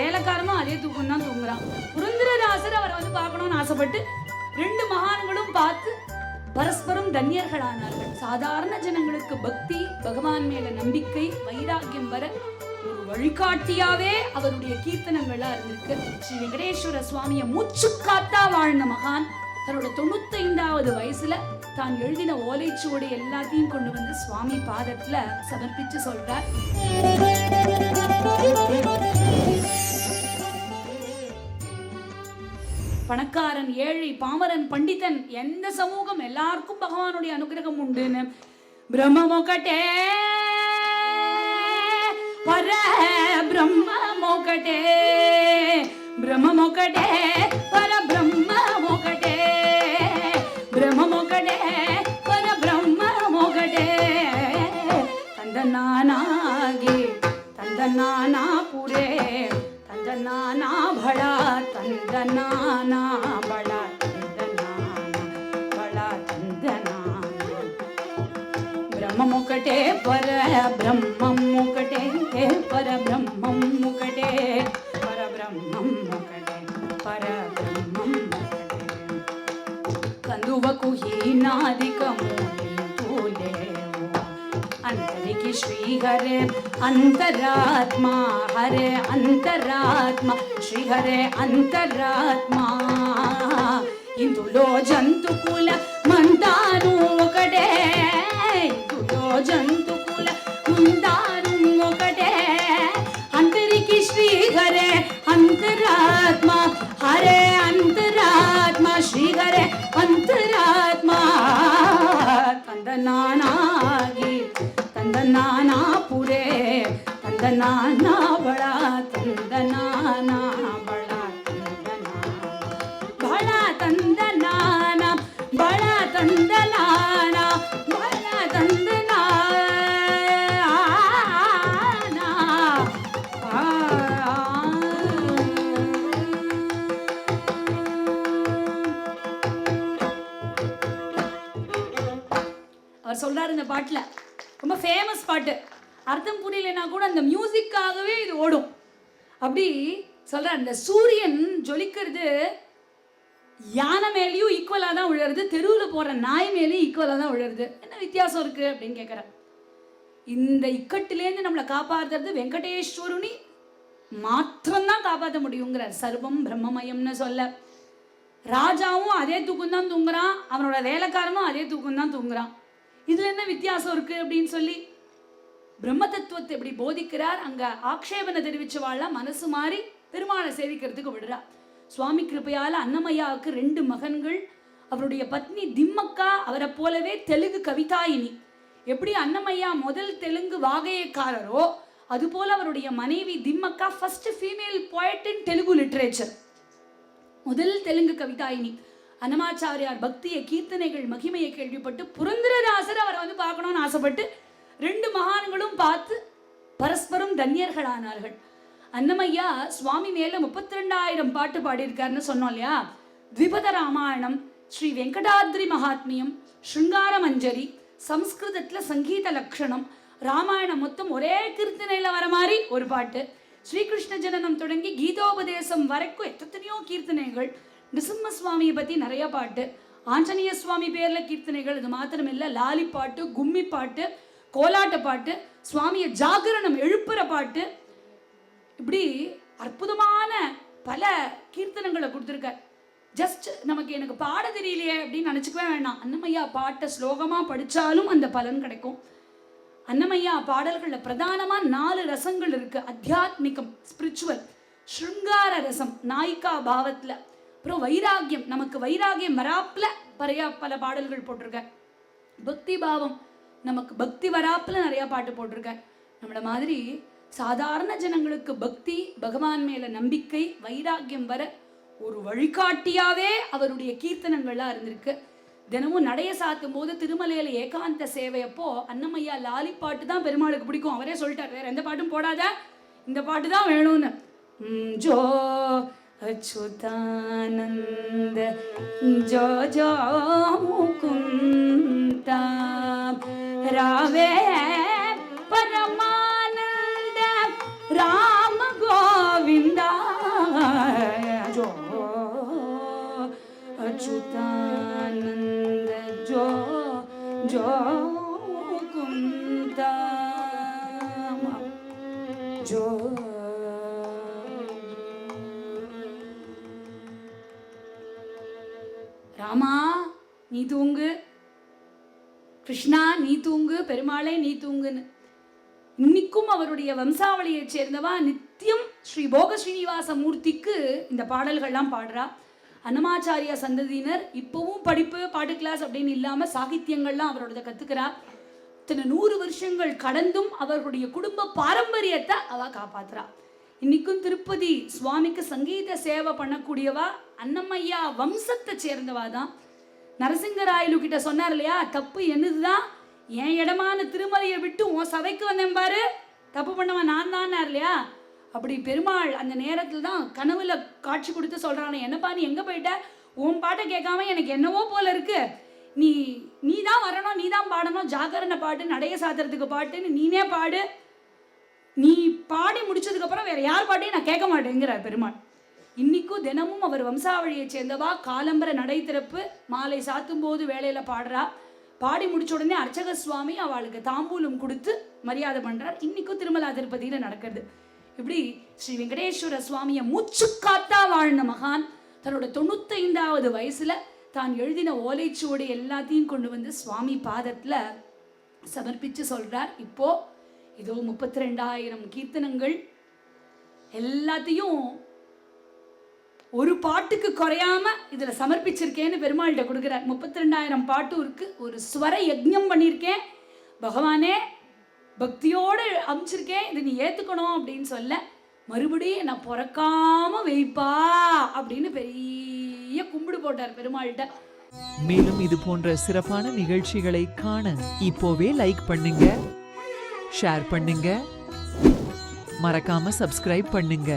வேலைக்காரமும் அதே தூக்கம் தான் தூங்குறான். புரந்திரராசர் அவரை வந்து பார்க்கணும்னு ஆசைப்பட்டு ரெண்டு மகான்களும் பார்த்து பரஸ்பரம் தன்யர்களானார்கள் சாதாரண ஜனங்களுக்கு பக்தி பகவான் மேல நம்பிக்கை வைராக்கியம் வர ஒரு வழிகாட்டியாவே அவருடைய கீர்த்தனங்களா இருந்திருக்கு. ஸ்ரீ வெங்கடேஸ்வர சுவாமியை மூச்சு காத்தா வாழ்ந்த மகான். தன்னோட தொண்ணூத்தைந்தாவது வயசுல தான் எழுதின ஓலைச்சுவடி எல்லாத்தையும் கொண்டு வந்து சுவாமி பாதத்துல சமர்ப்பிச்சு சொல்றார். பணக்காரன் ஏழை பாமரன் பண்டிதன் எந்த சமூகம்? எல்லாருக்கும் பகவானுடைய அனுகிரகம் உண்டுன்னு. பிரம்மமொக்கட்டே பர பிரம்மமொக்கட்டே பிரம்மமொக்கட்டே பர பிரம்மமொக்கட்டே பிரம்மமொக்கட்டே பர பிரம்மமொக்கட்டே தந்த நானாகி தந்த நானா புரே தந்த நானா பழாரி చందనానా బళ చందనానా బళ చందనానా బ్రహ్మముకటే పర బ్రహ్మముకటే పర బ్రహ్మముకటే పర బ్రహ్మముకటే పర బ్రహ్మముకటే కందువకు హీనాదికము తోలే अंतरिक्ष श्रीहर अंतरात्मा हर अंतरात्मा श्रीहर अंतरात्मा इंदो जंतुकुल मंदानु ఒకటే ఇందులో జంతుకుల ముందాను ఒకటే అంతరికి శ్రీహరే అంతరాత్మ హరే అంతరాత్మ శ్రీహరే అంతరాత్మ కందనానా ತಂದನಾನಾ ಪುರೇ ತಂದನಾನಾ ಬಳ ತಂದನಾನಾ ಬಳ ತಂದನಾನ ಬಳ ತಂದನಾನ ಬಳ ತಂದನಾನ ಬಳ ತಂದನಾನ அவர் சொல்றாரு இந்த பாட்டுல ரொம்ப ஃபேமஸ் பாட்டு. அர்த்தம் புரியலைன்னா கூட அந்த மியூசிக்காகவே இது ஓடும். அப்படி சொல்கிற அந்த சூரியன் ஜொலிக்கிறது யானை மேலேயும் ஈக்குவலாக தான் விழுறது தெருவில் போகிற நாய் மேலேயும் ஈக்குவலாக தான் விழுறது என்ன வித்தியாசம் இருக்குது அப்படின்னு கேட்குறேன் இந்த இக்கட்டிலேருந்து நம்மளை காப்பாற்றுறது வெங்கடேஸ்வருனி மாத்திரம்தான் காப்பாற்ற முடியுங்கிறார் சர்வம் பிரம்மமயம்னு சொல்ல. ராஜாவும் அதே தூக்கம் தான் தூங்குறான் அவனோட வேலைக்காரனும் அதே தூக்கம் தான் தூங்குறான். இதுல என்ன வித்தியாசம் இருக்கு அப்படின்னு சொல்லி பிரம்ம தத்துவத்தை எப்படி போதிக்கிறார். அங்க ஆக்ஷேபனை தெரிவிச்சவாள்லாம் மனசு மாறி பெருமாளை சேவிக்கிறதுக்கு விடுறா. சுவாமி கிருபையால அன்னமையாவுக்கு ரெண்டு மகன்கள் அவருடைய பத்னி திம்மக்கா அவரை போலவே தெலுங்கு கவிதாயினி. எப்படி அன்னமையா முதல் தெலுங்கு வாகையக்காரரோ அதுபோல் அவருடைய மனைவி திம்மக்கா ஃபர்ஸ்ட் ஃபீமேல் போய்ட் இன் தெலுங்கு லிட்ரேச்சர் முதல் தெலுங்கு கவிதாயினி. அனமாச்சாரியார் பக்திய கீர்த்தனைகள் மகிமையை கேள்விப்பட்டு புரந்தரதாசர் அவரை வந்து பார்க்கணும்னு ஆசைப்பட்டு ரெண்டு மகான்களும் பார்த்து பரஸ்பரம் தன்யர்களானார்கள். அன்னமையா சுவாமி மேல முப்பத்தி ரெண்டாயிரம் பாட்டு பாடியிருக்காருன்னு சொன்னோம் இல்லையா? த்விபத ராமாயணம் ஸ்ரீ வெங்கடாத்ரி மகாத்மியம் ஸ்ருங்கார மஞ்சரி சம்ஸ்கிருதத்துல சங்கீத லக்ஷணம் ராமாயணம் மொத்தம் ஒரே கீர்த்தனையில வர மாதிரி ஒரு பாட்டு. ஸ்ரீகிருஷ்ண ஜனனம் தொடங்கி கீதோபதேசம் வரைக்கும் எத்தனையோ கீர்த்தனைகள். நிருசிம்ம சுவாமியை பற்றி நிறைய பாட்டு. ஆஞ்சநேய சுவாமி பேரில் கீர்த்தனைகள் இது மாத்திரம் இல்லை லாலி பாட்டு கும்மி பாட்டு கோலாட்ட பாட்டு சுவாமியை ஜாகரணம் எழுப்புற பாட்டு. இப்படி அற்புதமான பல கீர்த்தனங்களை கொடுத்துருக்கார் ஜஸ்ட் நமக்கு எனக்கு பாட தெரியலையே அப்படின்னு நினச்சிக்கவே வேணாம் அன்னமையா பாட்டை ஸ்லோகமாக படித்தாலும் அந்த பலன் கிடைக்கும். அன்னமையா பாடல்களில் பிரதானமாக நாலு ரசங்கள் இருக்குது அத்தியாத்மிகம் ஸ்பிரிச்சுவல் ஸ்ருங்கார ரசம் நாய்க்கா பாவத்தில். அப்புறம் வைராகியம் நமக்கு வைராகியம் வராப்பில் பறையா பல பாடல்கள் போட்டிருக்க பக்தி பாவம் நமக்கு பக்தி வராப்பில் நிறையா பாட்டு போட்டிருக்க நம்மள மாதிரி சாதாரண ஜனங்களுக்கு பக்தி பகவான் மேல நம்பிக்கை வைராக்கியம் வர ஒரு வழிகாட்டியாவே அவருடைய கீர்த்தனங்கள்லாம் இருந்திருக்கு. தினமும் நடைய சாத்தும் போது திருமலையில ஏகாந்த சேவையப்போ அன்னமையா லாலி பாட்டு தான் பெருமாளுக்கு பிடிக்கும். அவரே சொல்லிட்டார் வேற எந்த பாட்டும் போடாத. இந்த பாட்டு தான் வேணும்னு. अच्युतानन्द जो जो मुकुन्ता रावे परमानन्द राम गोविन्दा जो अच्युतानन्द जो जो मुकुन्ता जो தூங்கு. கிருஷ்ணா நீ தூங்கு. பெருமாளே நீ தூங்குன்னு. இன்னைக்கும் அவருடைய வம்சாவளியைச் சேர்ந்தவா நித்தியம் ஸ்ரீ போக ஸ்ரீனிவாச மூர்த்திக்கு இந்த பாடல்கள்லாம் பாடுறா. அன்னமாச்சாரியா சந்ததியினர் இப்போவும் படிப்பு பாட்டு கிளாஸ் அப்படின்னு இல்லாம சாகித்யங்கள்லாம் அவரோட கத்துக்கிறா. இத்தனை நூறு வருஷங்கள் கடந்தும் அவர்களுடைய குடும்ப பாரம்பரியத்தை அவ காப்பாத்துறா. இன்னைக்கும் திருப்பதி சுவாமிக்கு சங்கீத சேவை பண்ணக்கூடியவா அன்னமையா வம்சத்தை சேர்ந்தவா தான். நரசிங்கராயலு கிட்ட சொன்னார் இல்லையா? தப்பு என்னதுதான்? என் இடமான திருமலையை விட்டு உன் சபைக்கு வந்தேன் பாரு. தப்பு பண்ணவன் நான் தான் இல்லையா? அப்படி பெருமாள் அந்த நேரத்தில் தான் கனவுல காட்சி கொடுத்து சொல்றானே என்னப்பா நீ எங்க போயிட்ட? உன் பாட்டை கேட்காம எனக்கு என்னவோ போல இருக்கு. நீ நீ தான் வரணும் நீ தான் பாடணும். ஜாகரண பாட்டு நடைய சாத்துறதுக்கு பாட்டுன்னு நீனே பாடு. நீ பாடி முடிச்சதுக்கு அப்புறம் வேற யார் பாட்டையும் நான் கேட்க மாட்டேங்கிறார் பெருமாள். இன்னைக்கும் தினமும் அவர் வம்சாவளியை சேர்ந்தவா? காலம்பர நடை திறப்பு மாலை சாத்தும் போது வேலையில பாடுறா. பாடி முடிச்ச உடனே அர்ச்சக சுவாமி அவளுக்கு தாம்பூலம் கொடுத்து மரியாதை பண்றார். இன்னைக்கும் திருமலா திருப்பதியில நடக்கிறது. இப்படி ஸ்ரீ வெங்கடேஸ்வர சுவாமியை மூச்சு காத்தா வாழ்ந்த மகான். தன்னோட தொண்ணூத்தைந்தாவது வயசுல தான் எழுதின ஓலைச்சுவடி எல்லாத்தையும் கொண்டு வந்து சுவாமி பாதத்துல சமர்ப்பிச்சு சொல்றார். இப்போ இதோ முப்பத்தி ரெண்டாயிரம் கீர்த்தனங்கள். எல்லாத்தையும் ஒரு பாட்டுக்கு குறையாம இதில் சமர்ப்பிச்சிருக்கேன்னு பெருமாள்கிட்ட கொடுக்குறார் முப்பத்தி ரெண்டாயிரம் பாட்டும் இருக்கு ஒரு ஸ்வர யஜ்யம் பண்ணியிருக்கேன் பகவானே பக்தியோடு அமைச்சிருக்கேன் இதை நீ ஏற்றுக்கணும் அப்படின்னு சொல்ல மறுபடியும் நான் பிறக்காம வைப்பா அப்படின்னு பெரிய கும்பிடு போட்டார் பெருமாள்கிட்ட. மேலும் இது போன்ற சிறப்பான நிகழ்ச்சிகளை காண இப்போவே லைக் பண்ணுங்க ஷேர் பண்ணுங்க மறக்காம சப்ஸ்கிரைப் பண்ணுங்க.